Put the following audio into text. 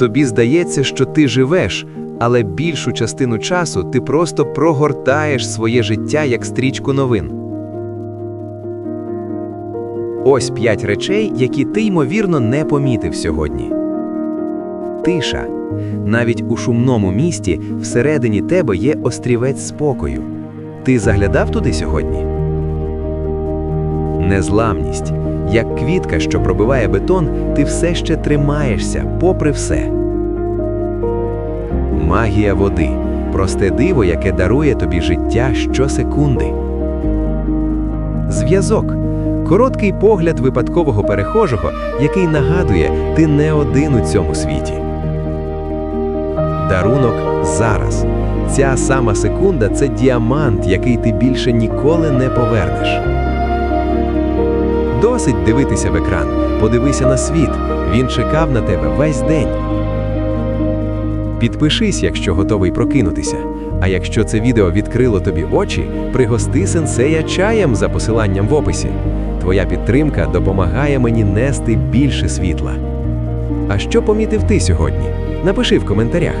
Тобі здається, що ти живеш, але більшу частину часу ти просто прогортаєш своє життя як стрічку новин. Ось п'ять речей, які ти, ймовірно, не помітив сьогодні. Тиша. Навіть у шумному місті всередині тебе є острівець спокою. Ти заглядав туди сьогодні? Незламність. Як квітка, що пробиває бетон, ти все ще тримаєшся, попри все. Магія води. Просте диво, яке дарує тобі життя щосекунди. Зв'язок. Короткий погляд випадкового перехожого, який нагадує, ти не один у цьому світі. Дарунок зараз. Ця сама секунда це діамант, який ти більше ніколи не повернеш. Досить дивитися в екран. Подивися на світ. Він чекав на тебе весь день. Підпишись, якщо готовий прокинутися. А якщо це відео відкрило тобі очі, пригости сенсея чаєм за посиланням в описі. Твоя підтримка допомагає мені нести більше світла. А що помітив ти сьогодні? Напиши в коментарях.